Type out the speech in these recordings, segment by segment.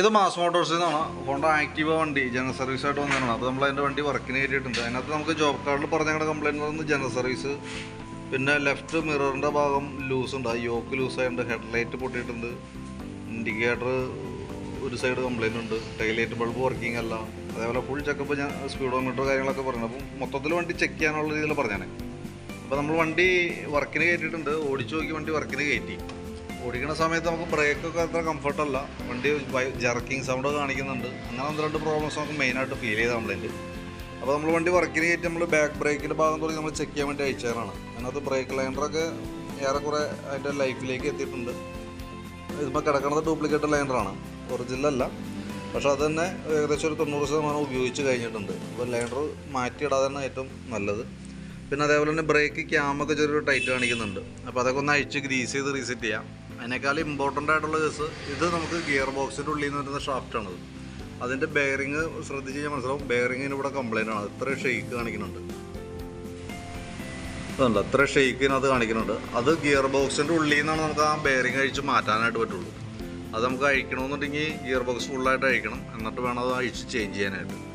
ഇത് മാസ് മോട്ടോഴ്സിൽ നിന്നാണ്. ഹോണ്ട ആക്റ്റീവ വണ്ടി ജനറൽ സർവീസ് ആയിട്ട് വന്നതാണ്. അപ്പോൾ നമ്മൾ അതിന്റെ വണ്ടി വർക്കിന് കയറ്റിയിട്ടുണ്ട്. അതിനകത്ത് നമുക്ക് ജോബ് കാർഡിൽ പറഞ്ഞ കംപ്ലയിന്റ് പറയുന്നത് ജനറൽ സർവീസ് പിന്നെ ലെഫ്റ്റ് മിററിന്റെ ഭാഗം ലൂസ് ഉണ്ട്. ആ യോക്ക് ഹെഡ് ഹെഡ്ലൈറ്റ് പൊട്ടിയിട്ടുണ്ട്. ഇൻഡിക്കേറ്റർ ഒരു സൈഡ് കംപ്ലയിന്റ് ഉണ്ട്. ടൈലൈറ്റ് ബൾബ് വർക്കിംഗ് അല്ല. അതേപോലെ ഫുൾ ചെക്കപ്പ് ഞാൻ സ്പീഡോമീറ്റർ കാര്യങ്ങളൊക്കെ പറഞ്ഞു അപ്പം മൊത്തത്തിൽ വണ്ടി ചെക്ക് ചെയ്യാനുള്ള രീതിയിൽ പറഞ്ഞാണ് അപ്പോൾ നമ്മൾ വണ്ടി വർക്കിന് കയറ്റിയിട്ടുണ്ട്. ഓടിച്ചു നോക്കി വണ്ടി വർക്കിന് കയറ്റി. ഓടിക്കുന്ന സമയത്ത് നമുക്ക് ബ്രേക്കൊക്കെ അത്ര കംഫർട്ടല്ല വണ്ടി ജർക്കിങ് സൗണ്ട് കാണിക്കുന്നുണ്ട്. അങ്ങനെ ഒന്ന് രണ്ട് പ്രോബ്ലംസ് നമുക്ക് മെയിനായിട്ട് ഫീൽ ചെയ്ത കംപ്ലൈന്റ് അപ്പോൾ നമ്മൾ വണ്ടി വർക്കിന് കയറ്റി നമ്മൾ ബാക്ക് ബ്രേക്കിന്റെ ഭാഗം തുടങ്ങി നമ്മൾ ചെക്ക് ചെയ്യാൻ വേണ്ടി അയച്ചതാണ്. അതിനകത്ത് ബ്രേക്ക് ലൈൻഡറൊക്കെ ഏറെക്കുറെ അതിന്റെ ലൈഫിലേക്ക് എത്തിയിട്ടുണ്ട്. ഇതിപ്പോൾ കിടക്കുന്നത് ഡ്യൂപ്ലിക്കേറ്റ് ലൈൻഡറാണ് ഒറിജിനൽ അല്ല. പക്ഷെ അത് തന്നെ ഏകദേശം ഒരു തൊണ്ണൂറ് ശതമാനം ഉപയോഗിച്ച് കഴിഞ്ഞിട്ടുണ്ട്. അപ്പോൾ ലൈനർ മാറ്റിയിടാതെ തന്നെ ഏറ്റവും നല്ലത്. പിന്നെ അതേപോലെ തന്നെ ബ്രേക്ക് ക്യാമൊക്കെ ചെറിയൊരു ടൈറ്റ് കാണിക്കുന്നുണ്ട്. അപ്പോൾ അതൊക്കെ ഒന്ന് അഴിച്ച് ഗ്രീസ് ചെയ്ത് റീസെറ്റ് ചെയ്യാം. അതിനേക്കാൾ ഇമ്പോർട്ടന്റ് ആയിട്ടുള്ള കേസ് ഇത് നമുക്ക് ഗിയർ ബോക്സിന്റെ ഉള്ളിൽ നിന്ന് വരുന്ന ഷാഫ്റ്റാണത് അതിന്റെ ബെയറിങ് ശ്രദ്ധിച്ച് കഴിഞ്ഞാൽ മനസ്സിലാവും. ബെയറിങ്ങിന് ഇവിടെ കംപ്ലൈന്റ് ആണ്. ഇത്ര ഷെയ്ക്ക് കാണിക്കുന്നുണ്ട്. അതുണ്ട് അത്ര ഷെയ്ക്കിനകത്ത് കാണിക്കുന്നുണ്ട് അത് ഗിയർ ബോക്സിന്റെ ഉള്ളിൽ നിന്നാണ് നമുക്ക് ആ ബെയറിങ് അഴിച്ച് മാറ്റാനായിട്ട് പറ്റുള്ളൂ. അത് നമുക്ക് അഴിക്കണമെന്നുണ്ടെങ്കിൽ ഗിയർ ബോക്സ് ഫുള്ളായിട്ട് അഴിക്കണം. എന്നിട്ട് വേണം അത് അഴിച്ച് ചേഞ്ച് ചെയ്യാനായിട്ട്.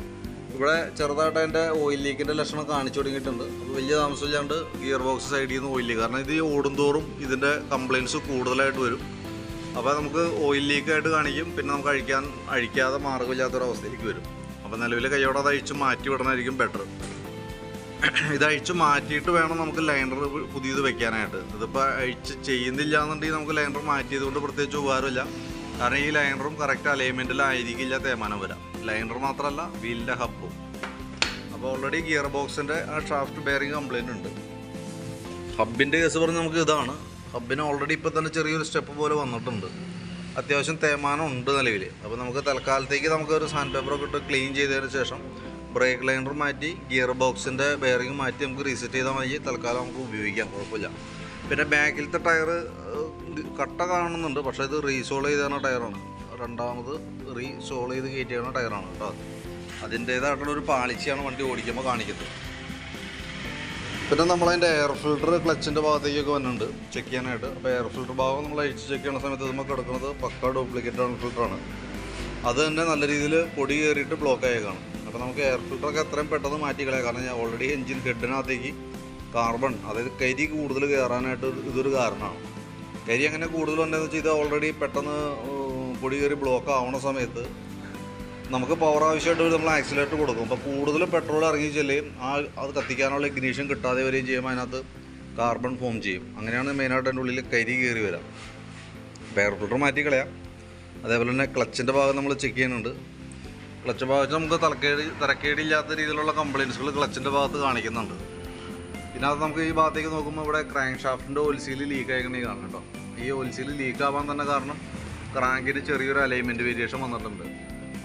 ഇവിടെ ചെറുതായിട്ട് അതിന്റെ ഓയിൽ ലീക്കിന്റെ ലക്ഷണം കാണിച്ചു തുടങ്ങിയിട്ടുണ്ട്. അപ്പോൾ വലിയ താമസമില്ലാണ്ട് ഗിയർ ബോക്സ് സൈഡിൽ നിന്ന് ഓയിൽ ലീക്ക് കാരണം ഇത് ഓടും ഓടുന്തോറും ഇതിന്റെ കംപ്ലയിൻസ് കൂടുതലായിട്ട് വരും. അപ്പോൾ നമുക്ക് ഓയിൽ ലീക്കായിട്ട് കാണിക്കും. പിന്നെ നമുക്ക് അഴിക്കാൻ അഴിക്കാതെ മാർഗമില്ലാത്തൊരവസ്ഥയിലേക്ക് വരും. അപ്പോൾ നിലവിൽ കൈയോടെ അത് അഴിച്ച് മാറ്റി വിടണമായിരിക്കും ബെറ്റർ ഇത് അഴിച്ച് മാറ്റിയിട്ട് വേണം നമുക്ക് ലൈനർ പുതിയത് വെക്കാനായിട്ട്. ഇതിപ്പോൾ അഴിച്ച് ചെയ്യുന്നില്ല എന്നുണ്ടെങ്കിൽ നമുക്ക് ലൈനർ മാറ്റിയത് കൊണ്ട് പ്രത്യേകിച്ച് ഉപകാരമില്ല. കാരണം ഈ ലൈനറും കറക്റ്റ് അലൈൻമെന്റിലായിരിക്കില്ല തേമാനം വരാം. ലൈനർ മാത്രമല്ല വീലിന്റെ ഹബ്ബും അപ്പോൾ ഓൾറെഡി ഗിയർ ബോക്സിന്റെ ആ ഷാഫ്റ്റ് ബെയറിങ് കംപ്ലൈന്റ് ഉണ്ട്. ഹബിന്റെ കേസ് പറഞ്ഞ് നമുക്ക് ഇതാണ്. ഹബിന് ഓൾറെഡി ഇപ്പോൾ തന്നെ ചെറിയൊരു സ്റ്റെപ്പ് പോലെ വന്നിട്ടുണ്ട്. അത്യാവശ്യം തേമാനം ഉണ്ട് നിലവിൽ. അപ്പോൾ നമുക്ക് തൽക്കാലത്തേക്ക് നമുക്ക് ഒരു സാൻഡ് പേപ്പറൊക്കെ ഇട്ട് ക്ലീൻ ചെയ്തതിന് ശേഷം ബ്രേക്ക് ലൈനർ മാറ്റി ഗിയർ ബോക്സിന്റെ ബെയറിങ് മാറ്റി നമുക്ക് റീസെറ്റ് ചെയ്താൽ മതി. തൽക്കാലം നമുക്ക് ഉപയോഗിക്കാം. കുഴപ്പമില്ല. പിന്നെ ബാക്കിലത്തെ ടയർ കട്ട കാണുന്നുണ്ട്. പക്ഷേ ഇത് റീസോൾ ചെയ്താണ് ടയറാണ്. രണ്ടാമത് റീസോൾ ചെയ്ത് കയറ്റിയാണ് ടയറാണ് കേട്ടോ. അതിന്റേതായിട്ടുള്ള ഒരു പാളിച്ചയാണ് വണ്ടി ഓടിക്കുമ്പോൾ കാണിക്കുന്നത്. പിന്നെ നമ്മളതിന്റെ എയർ ഫിൽട്ടർ ക്ലച്ചിന്റെ ഭാഗത്തേക്കൊക്കെ വന്നിട്ടുണ്ട്. ചെക്ക് ചെയ്യാനായിട്ട്. അപ്പോൾ എയർ ഫിൽട്ടർ ഭാഗം നമ്മൾ അഴിച്ച് ചെക്ക് ചെയ്യുന്ന സമയത്ത് നമുക്ക് കിടക്കുന്നത് പക്ക ഡ്യൂപ്ലിക്കേറ്റ് ആണ്. ഫിൽട്ടറാണ് അത് തന്നെ നല്ല രീതിയിൽ പൊടി കയറിയിട്ട് ബ്ലോക്ക് ആയേക്കാണ്. അപ്പോൾ നമുക്ക് എയർ ഫിൽട്ടറൊക്കെ എത്രയും പെട്ടെന്ന് മാറ്റിക്കളയാം. കാരണം ഞാൻ ഓൾറെഡി എഞ്ചിൻ ഹെഡിനകത്തേക്ക് കാർബൺ അതായത് കരി കൂടുതൽ കയറാനായിട്ട് ഇതൊരു കാരണമാണ്. കരി അങ്ങനെ കൂടുതൽ ഉണ്ടെന്ന് വെച്ചാൽ ഇത് ഓൾറെഡി പെട്ടെന്ന് പൊടി കയറി ബ്ലോക്ക് ആവുന്ന സമയത്ത് നമുക്ക് പവർ ആവശ്യമായിട്ട് നമ്മൾ ആക്സിലേറ്റർ കൊടുക്കും. അപ്പോൾ കൂടുതൽ പെട്രോൾ ഇറങ്ങി ചെല്ലുകയും ആ അത് കത്തിക്കാനുള്ള ഇഗ്നീഷൻ കിട്ടാതെ വരികയും ചെയ്യുമ്പോൾ അതിനകത്ത് കാർബൺ ഫോം ചെയ്യും. അങ്ങനെയാണ് മെയിനായിട്ട് അതിന്റെ ഉള്ളിൽ കരി കയറി വരാം. എയർ ഫിൽട്ടർ മാറ്റി കളയാം. അതേപോലെ തന്നെ ക്ലച്ചിന്റെ ഭാഗം നമ്മൾ ചെക്ക് ചെയ്യുന്നുണ്ട്. ക്ലച്ച് ഭാഗത്ത് നമുക്ക് തലക്കേടി തരക്കേടില്ലാത്ത രീതിയിലുള്ള കംപ്ലയിൻസുകൾ ക്ലച്ചിന്റെ ഭാഗത്ത് കാണിക്കുന്നുണ്ട്. ഇതിനകത്ത് നമുക്ക് ഈ ഭാഗത്തേക്ക് നോക്കുമ്പോൾ ഇവിടെ ക്രാങ്ക് ഷാഫ്റ്റിന്റെ ഓൽസീൽ ലീക്ക് ആയിക്കണേ കാണും കേട്ടോ ഈ ഓൽസീൽ ലീക്ക് ആവാൻ തന്നെ കാരണം ക്രാങ്കിന് ചെറിയൊരു അലൈൻമെന്റ് വേരിയേഷൻ വന്നിട്ടുണ്ട്.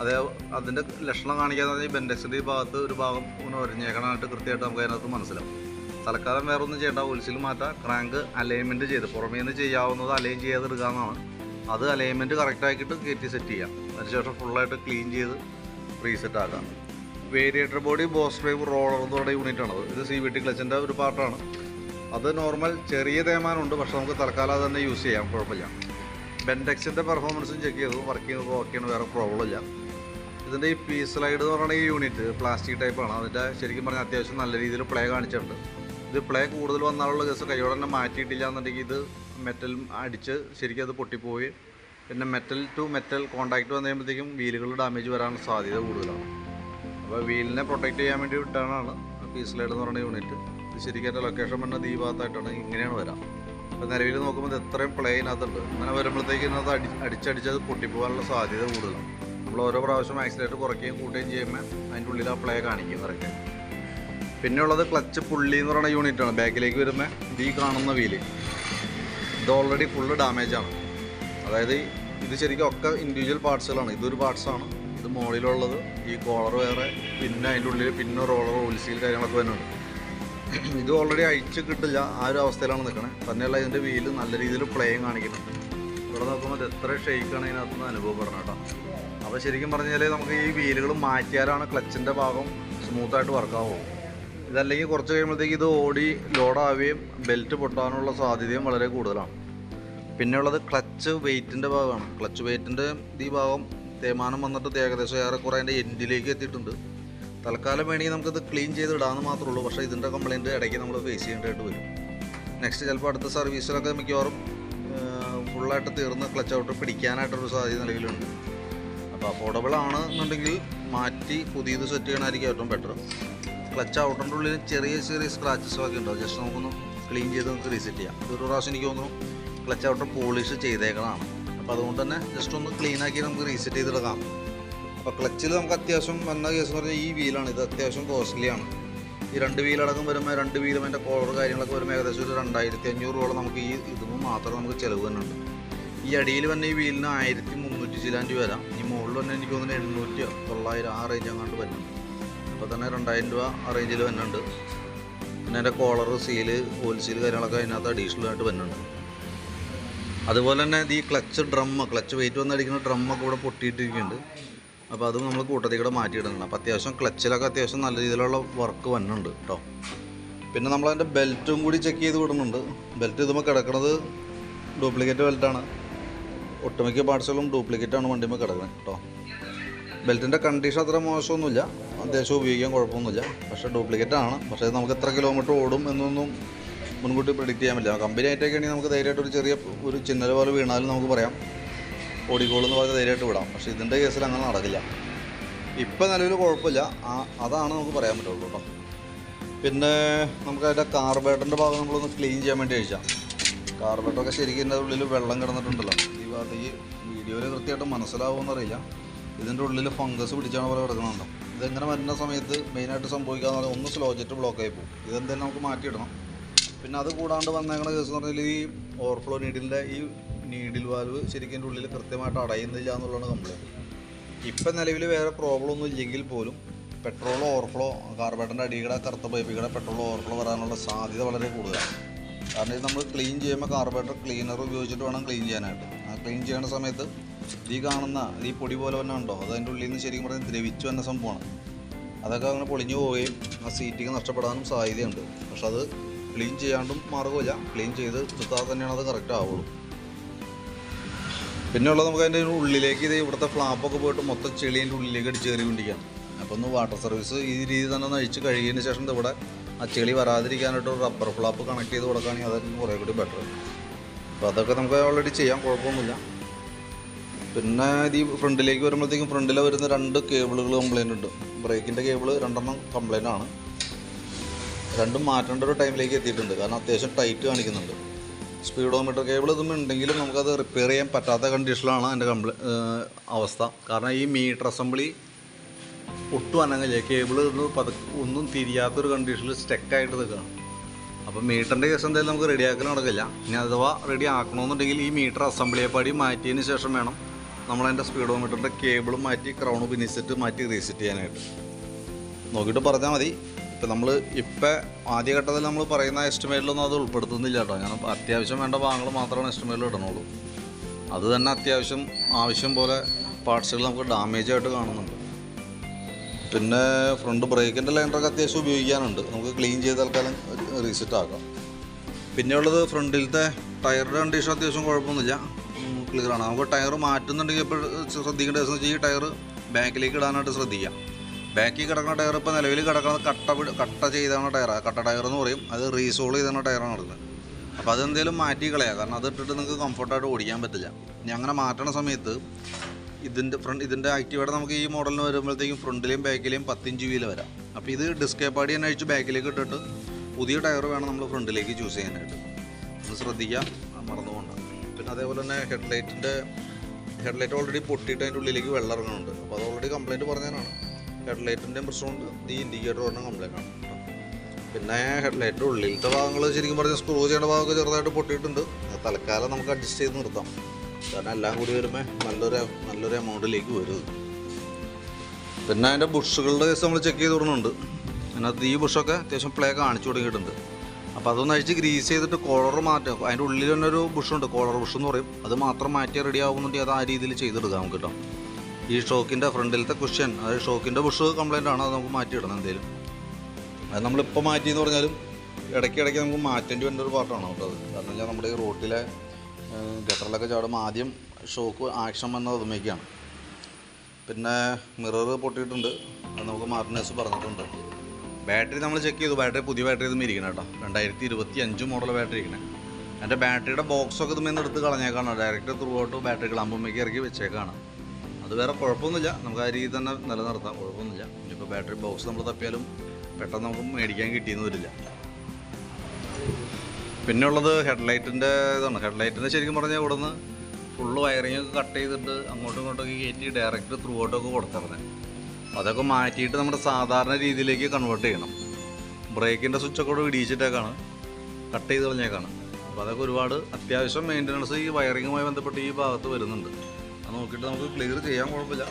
അതേ അതിന്റെ ലക്ഷണം കാണിക്കാതെ ഈ ബെൻഡക്സിന്റെ ഈ ഭാഗത്ത് ഒരു ഭാഗം ഒന്ന് ഒരഞ്ഞേക്കണമായിട്ട് കൃത്യമായിട്ട് നമുക്ക് അതിനകത്ത് മനസ്സിലാവും. തൽക്കാലം വേറെ ഒന്നും ചെയ്യേണ്ട ഒൽസിൽ മാറ്റാം. ക്രാങ്ക് അലൈൻമെന്റ് ചെയ്ത് പുറമേ നിന്ന് ചെയ്യാവുന്നത് അലൈൻ ചെയ്യാതെടുക്കുക എന്നാണ്. അത് അലൈൻമെന്റ് കറക്റ്റ് ആക്കിയിട്ട് കയറ്റി സെറ്റ് ചെയ്യാം. അതിനുശേഷം ഫുള്ളായിട്ട് ക്ലീൻ ചെയ്ത് റീസെറ്റ് ആക്കാം. Variator body boss drive roller എന്ന് പറയുന്ന യൂണിറ്റ് ആണത്. ഇത് സി വി ടി ക്ലച്ചിന്റെ ഒരു പാർട്ടാണ് അത് നോർമൽ ചെറിയ തേമാനുണ്ട് പക്ഷെ നമുക്ക് തൽക്കാലം അത് തന്നെ യൂസ് ചെയ്യാം കുഴപ്പമില്ല. ബെൻഡെക്സിന്റെ പെർഫോമൻസും ചെക്ക് ചെയ്തു വർക്ക് ചെയ്യുന്നത് ഓക്കെയാണ് വേറെ പ്രോബ്ലം ഇല്ല. ഇതിന്റെ ഈ പി സ്ലൈഡ് എന്ന് പറയുന്ന ഈ യൂണിറ്റ് പ്ലാസ്റ്റിക് ടൈപ്പാണ് അതിന്റെ ശരിക്കും പറഞ്ഞാൽ അത്യാവശ്യം നല്ല രീതിയിൽ പ്ലേ കാണിച്ചിട്ടുണ്ട്. ഇത് പ്ലേ കൂടുതൽ വന്നാലുള്ള കേസ് കൈയോടെ തന്നെ മാറ്റിയിട്ടില്ല എന്നുണ്ടെങ്കിൽ ഇത് മെറ്റൽ അടിച്ച് ശരിക്കും അത് പൊട്ടിപ്പോയി. പിന്നെ മെറ്റൽ ടു മെറ്റൽ കോണ്ടാക്ട് വന്നു കഴിയുമ്പോഴത്തേക്കും വീലുകൾ ഡാമേജ് വരാനുള്ള സാധ്യത കൂടുതലാണ്. അപ്പോൾ വീലിനെ പ്രൊട്ടക്ട് ചെയ്യാൻ വേണ്ടി വിട്ടാണ് പീ സ്ലൈഡ് എന്ന് പറയുന്ന യൂണിറ്റ് ഇത് ശരിക്കും എന്റെ ലൊക്കേഷൻ വന്ന ഈ ഭാഗത്തായിട്ടാണ് ഇങ്ങനെയാണ് വരാം. അപ്പോൾ നിലവിൽ നോക്കുമ്പോൾ ഇത് എത്രയും പ്ലെയിനകത്തുണ്ട് അങ്ങനെ വരുമ്പോഴത്തേക്ക് ഇതിനകത്ത് അടി അടിച്ചടിച്ച് അത് പൊട്ടിപ്പോകാനുള്ള സാധ്യത കൂടുതലാണ്. നമ്മൾ ഓരോ പ്രാവശ്യം ആക്സിലേറ്റർ കുറയ്ക്കുകയും കൂട്ടുകയും ചെയ്യുമ്പോൾ അതിന്റെ ഉള്ളിൽ ആ പ്ലേ കാണിക്കും കറക്റ്റ് പിന്നെ ഉള്ളത് ക്ലച്ച് പുള്ളി എന്ന് പറയുന്ന യൂണിറ്റാണ് ബാക്കിലേക്ക് വരുമ്പോൾ ഈ കാണുന്ന വീൽ. ഇത് ഓൾറെഡി ഫുള്ള് ഡാമേജ് ആണ്. അതായത് ഇത് ശരിക്കും ഒക്കെ ഇൻഡിവിജ്വൽ പാർട്സുകളാണ് ഇതൊരു പാർട്സാണ് ഇത് മുകളിലുള്ളത് ഈ കോളർ വേറെ പിന്നെ അതിന്റെ ഉള്ളിൽ പിന്നെ റോളർ ഓൽസീൽ കാര്യങ്ങളൊക്കെ വരുന്നുണ്ട്. ഇത് ഓൾറെഡി അഴിച്ച് കിട്ടില്ല ആ ഒരു അവസ്ഥയിലാണ് നിൽക്കുന്നത് തന്നെയല്ല ഇതിന്റെ വീൽ നല്ല രീതിയിൽ പ്ലേയും കാണിക്കുന്നുണ്ട്. ഇവിടെ നോക്കുമ്പോൾ എത്ര ഷെയ്ക്കാണ് ഇതിനകത്ത് നിന്ന് അനുഭവപ്പെടണം കേട്ടോ. അപ്പോൾ ശരിക്കും പറഞ്ഞാൽ നമുക്ക് ഈ വീലുകൾ മാറ്റിയാലാണ് ക്ലച്ചിന്റെ ഭാഗം സ്മൂത്തായിട്ട് വർക്കാവുള്ളൂ ഇതല്ലെങ്കിൽ കുറച്ച് കഴിയുമ്പോഴത്തേക്ക് ഇത് ഓടി ലോഡാവുകയും ബെൽറ്റ് പൊട്ടാനുള്ള സാധ്യതയും വളരെ കൂടുതലാണ്. പിന്നെയുള്ളത് ക്ലച്ച് വെയിറ്റിന്റെ ഭാഗമാണ്. ക്ലച്ച് വെയിറ്റിന്റെ ഈ ഭാഗം തേയ്മാനം വന്നിട്ട് ഏകദേശം ഏറെക്കുറെ അതിന്റെ എൻഡിലേക്ക് എത്തിയിട്ടുണ്ട്. തൽക്കാലം വേണമെങ്കിൽ നമുക്കിത് ക്ലീൻ ചെയ്ത് ഇടാമെന്ന് മാത്രമേ ഉള്ളൂ. പക്ഷേ ഇതിന്റെ കംപ്ലയിന്റ് ഇടയ്ക്ക് നമ്മൾ ഫേസ് ചെയ്യേണ്ടതായിട്ട് വരും. നെക്സ്റ്റ് ചിലപ്പോൾ അടുത്ത സർവീസിലൊക്കെ മിക്കവാറും ഫുള്ളായിട്ട് തീർന്ന് ക്ലച്ച് ഔട്ട് പിടിക്കാനായിട്ടൊരു സാധ്യത നിലവിലുണ്ട്. അപ്പോൾ അഫോർഡബിൾ ആണ് എന്നുണ്ടെങ്കിൽ മാറ്റി പുതിയത് സെറ്റ് ചെയ്യണമായിരിക്കും ഏറ്റവും ബെറ്റർ ക്ലച്ച് ഔട്ടറിന്റെ ഉള്ളിൽ ചെറിയ ചെറിയ സ്ക്രാച്ചസ് ഒക്കെ ഉണ്ടാവും. ജസ്റ്റ് നമുക്കൊന്ന് ക്ലീൻ ചെയ്ത് നമുക്ക് റീസെറ്റ് ചെയ്യാം. ഒരു പ്രാവശ്യം എനിക്ക് തോന്നുന്നു ക്ലച്ച് ഔട്ടർ പോളിഷ് ചെയ്തേക്കണതാണ്. അപ്പോൾ അതുകൊണ്ട് തന്നെ ജസ്റ്റ് ഒന്ന് ക്ലീൻ ആക്കി നമുക്ക് റീസെറ്റ് ചെയ്തെടുക്കാം അപ്പോൾ ക്ലച്ചിൽ നമുക്ക് അത്യാവശ്യം വന്ന കേസ് എന്ന് പറഞ്ഞാൽ ഈ വീലാണ് ഇത് അത്യാവശ്യം കോസ്റ്റ്ലിയാണ് ഈ രണ്ട് വീലടക്കം വരുമ്പോൾ രണ്ട് വീലും അതിന്റെ കോളർ കാര്യങ്ങളൊക്കെ വരുമ്പോൾ ഏകദേശം ഒരു രണ്ടായിരത്തി അഞ്ഞൂറ് രൂപ നമുക്ക് ഈ ഇതൊന്നും മാത്രം നമുക്ക് ചിലവ് തന്നെ ഉണ്ട് ഈ അടിയിൽ തന്നെ ഈ വീലിന് ആയിരത്തി മുന്നൂറ്റി ചിലാൻ രൂപ വരാം. ഈ മുകളിൽ തന്നെ എനിക്ക് തോന്നുന്നു എണ്ണൂറ്റി തൊള്ളായിരം ആ റേഞ്ച് അങ്ങാണ്ട് വരുന്നുണ്ട്. അപ്പോൾ തന്നെ രണ്ടായിരം രൂപ ആ റേഞ്ചിൽ വരുന്നുണ്ട്. പിന്നെ അതിന്റെ കോളർ സീൽ ഹോൾസീൽ കാര്യങ്ങളൊക്കെ അതിനകത്ത് അഡീഷണൽ ആയിട്ട് വരുന്നുണ്ട്. അതുപോലെ തന്നെ ഈ ക്ലച്ച് ഡ്രം ക്ലച്ച് വെയിറ്റ് വന്നടിക്കുന്ന ഡ്രമ്മൊക്കെ ഇവിടെ പൊട്ടിയിട്ടിരിക്കുന്നുണ്ട്. അപ്പോൾ അതും നമ്മൾ കൂട്ടത്തിൽ കൂടെ മാറ്റിയിടുന്നുണ്ട് അപ്പോൾ അത്യാവശ്യം ക്ലച്ചിലൊക്കെ അത്യാവശ്യം നല്ല രീതിയിലുള്ള വർക്ക് വന്നുണ്ട് കേട്ടോ പിന്നെ നമ്മൾ അതിന്റെ ബെൽറ്റും കൂടി ചെക്ക് ചെയ്ത് വിടുന്നുണ്ട്. ബെൽറ്റ് ഇതുമ്പോൾ കിടക്കുന്നത് ഡ്യൂപ്ലിക്കേറ്റ് ബെൽറ്റാണ് ഒട്ടുമിക്ക പാർട്സുകളും ഡ്യൂപ്ലിക്കേറ്റാണ് വണ്ടിയുമ്പോൾ കിടക്കുന്നത് കേട്ടോ ബെൽറ്റിന്റെ കണ്ടീഷൻ അത്ര മോശമൊന്നുമില്ല. അത്യാവശ്യം ഉപയോഗിക്കാൻ കുഴപ്പമൊന്നുമില്ല. പക്ഷേ ഡ്യൂപ്ലിക്കേറ്റ് ആണ്. പക്ഷേ നമുക്ക് എത്ര കിലോമീറ്റർ ഓടും എന്നൊന്നും മുൻകൂട്ടി പ്രിഡിക്റ്റ് ചെയ്യാൻ പറ്റില്ല. കമ്പനി ആയിട്ടൊക്കെ ആണെങ്കിൽ നമുക്ക് ധൈര്യമായിട്ട് ഒരു ചെറിയ ഒരു ചിന്നൽ പോലെ വീണാലും നമുക്ക് പറയാം. ഓടിക്കോളെന്ന് പറഞ്ഞ് ധൈര്യമായിട്ട് വിടാം. പക്ഷേ ഇതിന്റെ കേസിൽ അങ്ങനെ നടക്കില്ല. ഇപ്പം നിലവിൽ കുഴപ്പമില്ല. ആ അതാണ് നമുക്ക് പറയാൻ പറ്റുള്ളൂ കേട്ടോ. പിന്നെ നമുക്ക് അതിന്റെ കാർബേറ്ററിന്റെ ഭാഗം നമ്മളൊന്ന് ക്ലീൻ ചെയ്യാൻ വേണ്ടി അയച്ചാൽ കാർബേറ്ററൊക്കെ ശരിക്കും ഇതിന്റെ ഉള്ളിൽ വെള്ളം കിടന്നിട്ടുണ്ടല്ലോ. ഈ ഭാഗത്ത് ഈ വീഡിയോയിൽ കൃത്യമായിട്ട് മനസ്സിലാവുമെന്ന് അറിയില്ല. ഇതിന്റെ ഉള്ളിൽ ഫംഗസ് പിടിച്ചാണ് പോലെ കിടക്കുന്നുണ്ടോ. ഇതെങ്ങനെ വരുന്ന സമയത്ത് മെയിനായിട്ട് സംഭവിക്കാന്ന് പറഞ്ഞാൽ ഒന്ന് സ്ലോ ബ്ലോക്ക് ആയി പോകും. ഇതെന്തായാലും നമുക്ക് മാറ്റിയിടണം. പിന്നെ അത് കൂടാണ്ട് വന്നേക്കണ കേസ് എന്ന് പറഞ്ഞാൽ ഈ ഓവർഫ്ലോ നീഡിലിന്റെ ഈ നീഡിൽ വാൽവ് ശരിക്കും എന്റെ ഉള്ളിൽ കൃത്യമായിട്ട് അടയുന്നില്ല എന്നുള്ളതാണ് കംപ്ലൈന്റ് ഇപ്പം നിലവിൽ വേറെ പ്രോബ്ലം ഒന്നും ഇല്ലെങ്കിൽ പോലും പെട്രോൾ ഓവർഫ്ലോ കാർബേറ്ററിന്റെ അടിയുടെ കറുത്ത പൈപ്പിക്കടെ പെട്രോൾ ഓവർഫ്ലോ വരാനുള്ള സാധ്യത വളരെ കൂടുതലാണ്. കാരണം ഇത് നമ്മൾ ക്ലീൻ ചെയ്യുമ്പോൾ കാർബേറ്റർ ക്ലീനർ ഉപയോഗിച്ചിട്ട് വേണം ക്ലീൻ ചെയ്യാനായിട്ട്. ആ ക്ലീൻ ചെയ്യുന്ന സമയത്ത് ഈ കാണുന്ന ഈ പൊടി പോലെ തന്നെ ഉണ്ടോ? അത് അതിന്റെ ഉള്ളിൽ നിന്ന് ശരിക്കും പറഞ്ഞാൽ ദ്രവിച്ചു എന്ന സംഭവമാണ്. അതൊക്കെ അങ്ങനെ പൊളിഞ്ഞു പോവുകയും ആ സീറ്റിങ് നഷ്ടപ്പെടാനും സാധ്യതയുണ്ട്. പക്ഷെ അത് ക്ലീൻ ചെയ്യാണ്ടും മാർഗമില്ല ക്ലീൻ ചെയ്ത് എടുത്താൽ തന്നെയാണ് അത് കറക്റ്റ് ആവുള്ളൂ. പിന്നെ ഉള്ളത് നമുക്ക് അതിന്റെ ഉള്ളിലേക്ക് ഇത് ഇവിടുത്തെ ഫ്ലാപ്പൊക്കെ പോയിട്ട് മൊത്തം ചെളീന്റെ ഉള്ളിലേക്ക് അടിച്ച് കയറിക്കൊണ്ടിരിക്കുകയാണ്. അപ്പോൾ ഒന്ന് വാട്ടർ സർവീസ് ഈ രീതി തന്നെ ഒന്ന് കഴിയുന്ന ശേഷം ഇവിടെ ആ ചെളി വരാതിരിക്കാനായിട്ട് ഒരു റബ്ബർ ഫ്ലാപ്പ് കണക്ട് ചെയ്ത് കൊടുക്കുകയാണെങ്കിൽ അതായിരിക്കും കുറേ കൂടി ബെറ്റർ അപ്പോൾ അതൊക്കെ നമുക്ക് ഓൾറെഡി ചെയ്യാം കുഴപ്പമൊന്നുമില്ല. പിന്നെ ഇത് ഈ ഫ്രണ്ടിലേക്ക് വരുമ്പോഴത്തേക്കും ഫ്രണ്ടിൽ വരുന്ന രണ്ട് കേബിളുകൾ കംപ്ലൈന്റ് ഉണ്ട്. ബ്രേക്കിന്റെ കേബിൾ രണ്ടെണ്ണം കംപ്ലൈന്റ് ആണ്. രണ്ടും മാറ്റേണ്ട ഒരു ടൈമിലേക്ക് എത്തിയിട്ടുണ്ട്. കാരണം അത്യാവശ്യം ടൈറ്റ് കാണിക്കുന്നുണ്ട്. സ്പീഡോമീറ്റർ കേബിൾ ഇതും ഉണ്ടെങ്കിലും നമുക്കത് റിപ്പയർ ചെയ്യാൻ പറ്റാത്ത കണ്ടീഷനിലാണ് എന്റെ കംപ്ലൈ അവസ്ഥ. കാരണം ഈ മീറ്റർ അസംബ്ലി ഒട്ടും അനങ്ങില്ല കേബിൾ പത ഒന്നും തിരിയാത്തൊരു കണ്ടീഷനിൽ സ്റ്റക്കായിട്ട് നിൽക്കുകയാണ് അപ്പോൾ മീറ്ററിന്റെ കേസ് എന്തായാലും നമുക്ക് റെഡിയാക്കൽ നടക്കില്ല. ഇനി അഥവാ റെഡി ആക്കണമെന്നുണ്ടെങ്കിൽ ഈ മീറ്റർ അസംബ്ലിയെ പാടി മാറ്റിയതിന് ശേഷം വേണം നമ്മളതിന്റെ സ്പീഡോമീറ്ററിന്റെ കേബിളും മാറ്റി ക്രൗൺ പിന്നിച്ചിട്ട് മാറ്റി റീസെറ്റ് ചെയ്യാനായിട്ട്. നോക്കിയിട്ട് പറഞ്ഞാൽ മതി. ഇപ്പം നമ്മൾ ഇപ്പം ആദ്യഘട്ടത്തിൽ നമ്മൾ പറയുന്ന എസ്റ്റിമേറ്റിലൊന്നും അത് ഉൾപ്പെടുത്തുന്നില്ല കേട്ടോ. ഞാൻ അത്യാവശ്യം വേണ്ട ഭാഗങ്ങൾ മാത്രമാണ് എസ്റ്റിമേറ്റിൽ ഇടണുള്ളൂ. അത് തന്നെ അത്യാവശ്യം ആവശ്യം പോലെ പാർട്സുകൾ നമുക്ക് ഡാമേജ് ആയിട്ട് കാണുന്നുണ്ട്. പിന്നെ ഫ്രണ്ട് ബ്രേക്കിന്റെ ലൈനറൊക്കെ അത്യാവശ്യം ഉപയോഗിക്കാനുണ്ട്. നമുക്ക് ക്ലീൻ ചെയ്ത് തൽക്കാലം റീസെറ്റ് ആക്കാം. പിന്നെ ഉള്ളത് ഫ്രണ്ടിലത്തെ ടയറിന്റെ കണ്ടീഷൻ അത്യാവശ്യം കുഴപ്പമൊന്നുമില്ല. ക്ലിയറാണ് നമുക്ക് ടയർ മാറ്റുന്നുണ്ടെങ്കിൽ ഇപ്പോൾ ശ്രദ്ധിക്കേണ്ട ദിവസം വെച്ചാൽ ഈ ടയർ ബാക്കിലേക്ക് ഇടാനായിട്ട് ശ്രദ്ധിക്കാം. ബാക്കിൽ കിടക്കുന്ന ടയർ ഇപ്പോൾ നിലവിൽ കിടക്കുന്നത് കട്ട കട്ട ചെയ്താണ് ടയറാണ് കട്ട ടയർ എന്ന് പറയും. അത് റീസോൾ ചെയ്താണ് ടയറാണ് കിടക്കുന്നത് അപ്പോൾ അതെന്തേലും മാറ്റി കളയാം. കാരണം അത് ഇട്ടിട്ട് നിങ്ങൾക്ക് കംഫർട്ടായിട്ട് ഓടിക്കാൻ പറ്റില്ല. ഇനി അങ്ങനെ മാറ്റണ സമയത്ത് ഇതിന്റെ ഫ്രണ്ട് ഇതിന്റെ ആക്റ്റീവയുടെ നമുക്ക് ഈ മോഡലിന് വരുമ്പോഴത്തേക്കും ഫ്രണ്ടിലെയും ബാക്കിലെയും പത്തിഞ്ച് വീൽ വരാം. അപ്പോൾ ഇത് ഡിസ്കേ പാടി തന്നെ അഴിച്ച് ബാക്കിലേക്ക് ഇട്ടിട്ട് പുതിയ ടയർ വേണം നമ്മൾ ഫ്രണ്ടിലേക്ക് ചൂസ് ചെയ്യാനായിട്ട്. ഒന്ന് ശ്രദ്ധിക്കുക. മറന്നുകൊണ്ട് പിന്നെ അതേപോലെ തന്നെ ഹെഡ്ലൈറ്റിന്റെ ഹെഡ്ലൈറ്റ് ഓൾറെഡി പൊട്ടിയിട്ട് അതിന്റെ ഉള്ളിലേക്ക് വെള്ളം ഇറങ്ങുന്നുണ്ട്. അപ്പോൾ അത് ഓൾറെഡി കംപ്ലയിന്റ് പറഞ്ഞതാണ് ഹെഡ്ലൈറ്റിന്റെയും പ്രശ്നമുണ്ട്. ഈ ഇൻഡിക്കേറ്റർ പറഞ്ഞ കംപ്ലൈന്റ് ആണ്. പിന്നെ ഹെഡ്ലൈറ്റിന്റെ ഉള്ളിലത്തെ ഭാഗങ്ങൾ ശരിക്കും പറഞ്ഞാൽ സ്ക്രൂ ചെയ്യേണ്ട ഭാഗമൊക്കെ ചെറുതായിട്ട് പൊട്ടിയിട്ടുണ്ട്. തൽക്കാലം നമുക്ക് അഡ്ജസ്റ്റ് ചെയ്ത് നിർത്താം. കാരണം എല്ലാം കൂടി വരുമ്പോൾ നല്ലൊരു നല്ലൊരു എമൗണ്ടിലേക്ക് വരും പിന്നെ അതിന്റെ ബുഷുകളുടെ കേസ് നമ്മൾ ചെക്ക് ചെയ്ത് വിടുന്നുണ്ട് അതിനകത്ത് ഈ ബുഷൊക്കെ അത്യാവശ്യം പ്ലേ കാണിച്ചു തുടങ്ങിയിട്ടുണ്ട്. അപ്പോൾ അതൊന്ന് അഴിച്ച് ഗ്രീസ് ചെയ്തിട്ട് കോളർ മാറ്റാം. അതിന്റെ ഉള്ളിൽ തന്നെ ഒരു ബുഷുണ്ട് കോളർ ബുഷ് എന്ന് പറയും. അത് മാത്രം മാറ്റി റെഡി ആകുന്നുണ്ടെങ്കിൽ അത് ആ രീതിയിൽ ചെയ്തെടുക്കാം നമുക്ക് കേട്ടോ ഈ ഷോക്കിന്റെ ഫ്രണ്ടിലത്തെ കുഷ്യൻ അതായത് ഷോക്കിന്റെ ബുഷ് കംപ്ലൈന്റ് ആണ് അത് നമുക്ക് മാറ്റിയിടണം എന്തെങ്കിലും അത് നമ്മളിപ്പോൾ മാറ്റി എന്ന് പറഞ്ഞാലും ഇടയ്ക്ക് ഇടയ്ക്ക് നമുക്ക് മാറ്റേണ്ടി വരുന്ന ഒരു പാർട്ടാണ് കേട്ടോ അത്. കാരണം വെച്ചാൽ നമ്മുടെ ഈ റോട്ടിലെ ഗട്ടറിലൊക്കെ ചാടുമ്പോൾ ആദ്യം ഷോക്ക് ആക്ഷൻ വന്നത് അതുമേക്കാണ് പിന്നെ മിറർ പൊട്ടിയിട്ടുണ്ട്. അത് നമുക്ക് മാർട്ടിനേഴ്സ് പറഞ്ഞിട്ടുണ്ട്. ബാറ്ററി നമ്മൾ ചെക്ക് ചെയ്തു. ബാറ്ററി പുതിയ ബാറ്ററി ഇതും ഇരിക്കണം കേട്ടോ. രണ്ടായിരത്തി ഇരുപത്തി അഞ്ച് മോഡൽ ബാറ്ററി ഇരിക്കണേ. എന്റെ ബാറ്ററിയുടെ ബോക്സൊക്കെ ഇതുമെന്ന് എടുത്ത് കളഞ്ഞേക്കാണ്. ഡയറക്റ്റ് ത്രൂ ഔട്ട് ബാറ്ററി ക്ലാമ്പുമ്മയ്ക്ക് ഇറക്കി വെച്ചേക്കാണ്. അത് വേറെ കുഴപ്പമൊന്നുമില്ല. നമുക്ക് ആ രീതി തന്നെ നിലനിർത്താം. കുഴപ്പമൊന്നുമില്ല. ഇനിയിപ്പോൾ ബാറ്ററി ബോക്സ് നമ്മൾ തപ്പിയാലും പെട്ടെന്ന് നമുക്ക് മേടിക്കാൻ കിട്ടിയെന്ന് വരില്ല. പിന്നെ ഉള്ളത് ഹെഡ്ലൈറ്റിന്റെ ഇതാണ്. ഹെഡ്ലൈറ്റിന്റെ ശരിക്കും പറഞ്ഞാൽ ഇവിടെ ഫുള്ള് വയറിങ് ഒക്കെ കട്ട് ചെയ്തിട്ട് അങ്ങോട്ടും ഇങ്ങോട്ടൊക്കെ കയറ്റി ഡയറക്റ്റ് ത്രൂ ഔട്ടൊക്കെ കൊടുത്തിരുന്നത് അതൊക്കെ മാറ്റിയിട്ട് നമ്മുടെ സാധാരണ രീതിയിലേക്ക് കൺവേർട്ട് ചെയ്യണം. ബ്രേക്കിന്റെ സ്വിച്ചൊക്കെ കൂടെ ഇടിയിച്ചിട്ടേക്കാണ്. കട്ട് ചെയ്ത് കളഞ്ഞേക്കാണ്. അപ്പോൾ അതൊക്കെ ഒരുപാട് അത്യാവശ്യം മെയിന്റനൻസ് ഈ വയറിങ്ങുമായി ബന്ധപ്പെട്ട് ഈ ഭാഗത്ത് വരുന്നുണ്ട്. അത് നോക്കിയിട്ട് നമുക്ക് ക്ലിയർ ചെയ്യാൻ കുഴപ്പമില്ല.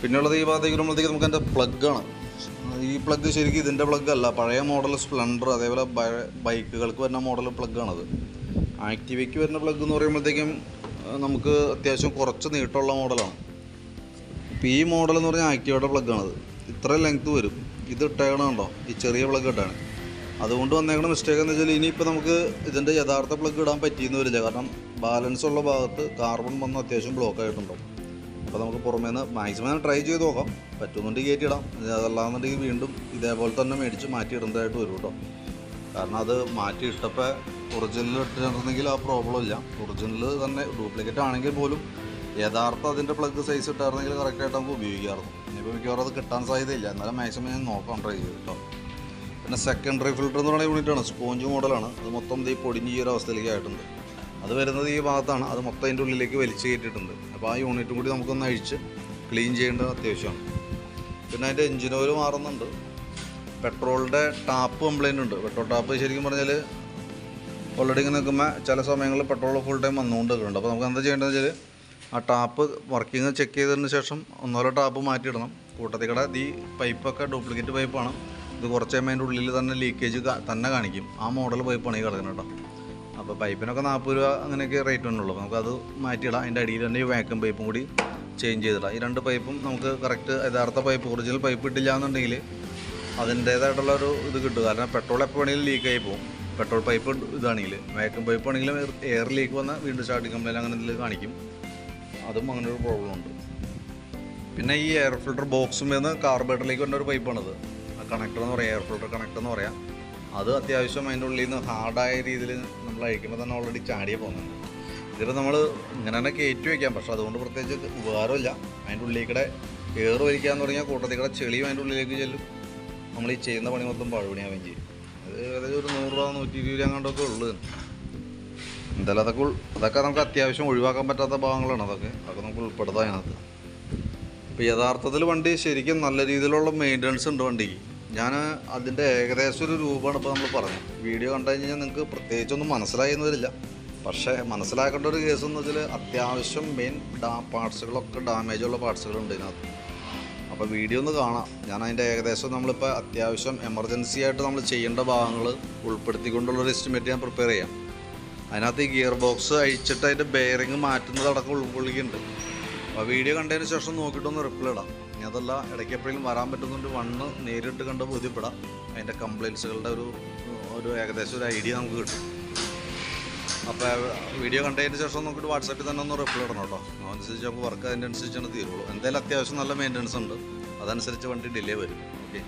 പിന്നെയുള്ളത് ഈ ഭാഗത്തേക്ക് വരുമ്പോഴത്തേക്ക് നമുക്ക് എന്റെ പ്ലഗാണ് ഈ പ്ലഗ് ശരിക്കും ഇതിന്റെ പ്ലഗ് അല്ല. പഴയ മോഡൽ സ്പ്ലണ്ടർ അതേപോലെ ബൈക്കുകൾക്ക് വരുന്ന മോഡൽ പ്ലഗാണത് ആക്ടിവയ്ക്ക് വരുന്ന പ്ലഗ് എന്ന് പറയുമ്പോഴത്തേക്കും നമുക്ക് അത്യാവശ്യം കുറച്ച് നീട്ടമുള്ള മോഡലാണ് ഇപ്പോൾ ഈ മോഡൽ എന്ന് പറഞ്ഞാൽ ആക്ടിവയുടെ പ്ലഗാണത് ഇത്ര ലെങ്ത് വരും. ഇത് ഇട്ടേക്കണുണ്ടോ ഈ ചെറിയ പ്ലഗ് ഇട്ടാണ്. അതുകൊണ്ട് വന്നേക്കണ മിസ്റ്റേക്ക് എന്ന് വെച്ചാൽ ഇനിയിപ്പോൾ നമുക്ക് ഇതിന്റെ യഥാർത്ഥ പ്ലഗ് ഇടാൻ പറ്റിയെന്ന് വരില്ല. കാരണം ബാലൻസ് ഉള്ള ഭാഗത്ത് കാർബൺ വന്ന് അത്യാവശ്യം ബ്ലോക്ക് ആയിട്ടുണ്ടാവും. അപ്പോൾ നമുക്ക് പുറമേ നിന്ന് മാക്സിമം ട്രൈ ചെയ്ത് നോക്കാം. പറ്റുന്നുണ്ടെങ്കിൽ കയറ്റിയിടാം. അതല്ലാന്നുണ്ടെങ്കിൽ വീണ്ടും ഇതേപോലെ തന്നെ മേടിച്ച് മാറ്റി ഇടേണ്ടതായിട്ട് വരും കേട്ടോ കാരണം അത് മാറ്റി ഇട്ടപ്പോൾ ഒറിജിനൽ ഇട്ടിട്ടുണ്ടെങ്കിൽ ആ പ്രോബ്ലം ഇല്ല. ഒറിജിനൽ തന്നെ ഡ്യൂപ്ലിക്കേറ്റ് ആണെങ്കിൽ പോലും യഥാർത്ഥ അതിന്റെ പ്ലഗ് സൈസ് ഇട്ടായിരുന്നെങ്കിൽ കറക്റ്റായിട്ട് നമുക്ക് ഉപയോഗിക്കാമായിരുന്നു. ഇനിയിപ്പോൾ മിക്കവാറും അത് കിട്ടാൻ സാധ്യതയില്ല. എന്നാലും മാക്സിമം ഞാൻ നോക്കാം ട്രൈ ചെയ്ത് കേട്ടോ പിന്നെ സെക്കൻഡറി ഫിൽറ്റർ എന്ന് പറയുന്ന യൂണിറ്റാണ് സ്പോഞ്ച് മോഡലാണ് അത് മൊത്തം ഈ പൊടിഞ്ഞ് ഈ ഒരു അവസ്ഥയിലേക്ക് ആയിട്ടുണ്ട്. അത് വരുന്നത് ഈ ഭാഗത്താണ്. അത് മൊത്തം അതിന്റെ ഉള്ളിലേക്ക് വലിച്ചു കയറ്റിയിട്ടുണ്ട്. അപ്പോൾ ആ യൂണിറ്റും കൂടി നമുക്കൊന്ന് അഴിച്ച് ക്ലീൻ ചെയ്യേണ്ടത് അത്യാവശ്യമാണ്. പിന്നെ അതിന്റെ എഞ്ചിൻ ഓയിൽ മാറുന്നുണ്ട്. പെട്രോളിന്റെ ടാപ്പ് കംപ്ലൈന്റ് ഉണ്ട്. പെട്രോൾ ടാപ്പ് ശരിക്കും പറഞ്ഞാൽ ഓൾറെഡി ഇങ്ങനെ നിൽക്കുമ്പോൾ ചില സമയങ്ങളിൽ പെട്രോൾ ഫുൾ ടൈം വന്നുകൊണ്ട് നിൽക്കുന്നുണ്ട്. അപ്പോൾ നമുക്ക് എന്താ ചെയ്യേണ്ടതെന്ന് വെച്ചാൽ ആ ടാപ്പ് വർക്കിംഗ് ചെക്ക് ചെയ്തതിന് ശേഷം ഒന്നോരോ ടാപ്പ് മാറ്റിയിടണം. കൂട്ടത്തിൽ കൂടെ ഈ പൈപ്പൊക്കെ ഡ്യൂപ്ലിക്കേറ്റ് പൈപ്പാണ് ഇത് കുറച്ച് കഴിയുമ്പോൾ അതിന്റെ ഉള്ളിൽ തന്നെ ലീക്കേജ് തന്നെ കാണിക്കും. ആ മോഡൽ പൈപ്പാണ് ഈ കിടക്കുന്നത് കേട്ടോ. അപ്പോൾ പൈപ്പിനൊക്കെ നാൽപ്പത് രൂപ അങ്ങനെയൊക്കെ റേറ്റ് വന്നുള്ളൂ നമുക്ക് അത് മാറ്റിയിടാം. അതിന്റെ അടിയിൽ തന്നെ ഈ വാക്യൂം പൈപ്പും കൂടി ചേഞ്ച് ചെയ്തിടാം. ഈ രണ്ട് പൈപ്പും നമുക്ക് കറക്റ്റ് യഥാർത്ഥ പൈപ്പ് ഒറിജിനൽ പൈപ്പ് ഇട്ടില്ല എന്നുണ്ടെങ്കിൽ അതിന്റേതായിട്ടുള്ള ഒരു ഇത് കിട്ടും. കാരണം പെട്രോൾ എപ്പോൾ വേണമെങ്കിലും ലീക്കായി പോകും. പെട്രോൾ പൈപ്പ് ഇതാണെങ്കിൽ വാക്യൂം പൈപ്പ് ആണെങ്കിലും എയർ ലീക്ക് വന്നാൽ വീണ്ടും സ്റ്റാർട്ടിങ് കംപ്ലൈന്റ് അങ്ങനെ എന്തെങ്കിലും കാണിക്കും. അതും അങ്ങനെ ഒരു പ്രോബ്ലം ഉണ്ട്. പിന്നെ ഈ എയർ ഫിൽട്ടർ ബോക്സും നിന്ന് കാർബേറ്ററിലേക്ക് വേണ്ട ഒരു പൈപ്പാണത് ആ കണക്ടർ എന്ന് പറയാം എയർ ഫിൽട്ടർ കണക്ടർ എന്ന് പറയാം. അത് അത്യാവശ്യം അതിന്റെ ഉള്ളിൽ നിന്ന് ഹാർഡായ രീതിയിൽ നമ്മൾ അഴിക്കുമ്പോൾ തന്നെ ഓൾറെഡി ചാടിയേ പോകുന്നുണ്ട്. ഇതിപ്പോൾ നമ്മൾ ഇങ്ങനെ തന്നെ കയറ്റി വയ്ക്കാം. പക്ഷെ അതുകൊണ്ട് പ്രത്യേകിച്ച് ഉപകാരമില്ല. അതിന്റെ ഉള്ളിൽ കൂടെ എയർ വലിക്കാന്ന് പറഞ്ഞാൽ കൂട്ടത്തിൽ കൂടെ ചെളിയും അതിന്റെ ഉള്ളിലേക്ക് ചെല്ലും. നമ്മൾ ഈ ചെയ്യുന്ന പണി മൊത്തം പഴുപണിയാവുകയും ചെയ്യും. അത് ഏകദേശം ഒരു നൂറ് രൂപ നൂറ്റി ഇരുപത് രൂപ അങ്ങോട്ടൊക്കെ ഉള്ളു എന്തായാലും അതൊക്കെ അതൊക്കെ നമുക്ക് അത്യാവശ്യം ഒഴിവാക്കാൻ പറ്റാത്ത ഭാഗങ്ങളാണ് അതൊക്കെ. അതൊക്കെ നമുക്ക് ഉൾപ്പെടുത്താം അതിനകത്ത്. ഇപ്പോൾ യഥാർത്ഥത്തിൽ വണ്ടി ശരിക്കും നല്ല രീതിയിലുള്ള മെയിന്റനൻസ് ഉണ്ട് വണ്ടിക്ക്. ഞാൻ അതിന്റെ ഏകദേശം ഒരു രൂപമാണ് ഇപ്പോൾ നമ്മൾ പറഞ്ഞത്. വീഡിയോ കണ്ടു കഴിഞ്ഞാൽ നിങ്ങൾക്ക് പ്രത്യേകിച്ചൊന്നും മനസ്സിലായെന്ന് വരില്ല പക്ഷേ മനസ്സിലാക്കേണ്ട ഒരു കേസ് എന്ന് വെച്ചാൽ അത്യാവശ്യം മെയിൻ ഡാ പാർട്സുകളൊക്കെ ഡാമേജ് ഉള്ള പാർട്സുകളുണ്ട് ഇതിനകത്ത്. അപ്പോൾ വീഡിയോ ഒന്ന് കാണാം. ഞാൻ അതിന്റെ ഏകദേശം നമ്മളിപ്പോൾ അത്യാവശ്യം എമർജൻസി ആയിട്ട് നമ്മൾ ചെയ്യേണ്ട ഭാഗങ്ങൾ ഉൾപ്പെടുത്തിക്കൊണ്ടുള്ളൊരു എസ്റ്റിമേറ്റ് ഞാൻ പ്രിപ്പയർ ചെയ്യാം. അതിനകത്ത് ഈ ഗിയർ ബോക്സ് അഴിച്ചിട്ട് അതിന്റെ ബെയറിങ് മാറ്റുന്നതടക്കം ഉൾക്കൊള്ളിക്കുന്നുണ്ട്. അപ്പോൾ വീഡിയോ കണ്ടതിന് ശേഷം നോക്കിയിട്ടൊന്ന് റിപ്ലൈ ഇടാം. അതല്ല ഇടയ്ക്ക് എപ്പോഴെങ്കിലും വരാൻ പറ്റുന്നുണ്ട് വണ്ണ് നേരിട്ട് കണ്ട് ബോധ്യപ്പെടാം. അതിന്റെ കംപ്ലയിൻസുകളുടെ ഒരു ഒരു ഏകദേശം ഒരു ഐഡിയ നമുക്ക് കിട്ടും. അപ്പോൾ വീഡിയോ കണ്ടതിന് ശേഷം നോക്കിയിട്ട് വാട്സാപ്പിൽ തന്നെ ഒന്ന് റിപ്ലൈ ഇടണം കേട്ടോ. അതനുസരിച്ച് നമുക്ക് വർക്ക് അതിന്റെ അനുസരിച്ചാണ് തീരുള്ളൂ. എന്തായാലും അത്യാവശ്യം നല്ല മെയിന്റനൻസ് ഉണ്ട്. അതനുസരിച്ച് വണ്ടി ഡിലേ വരും. ഓക്കെ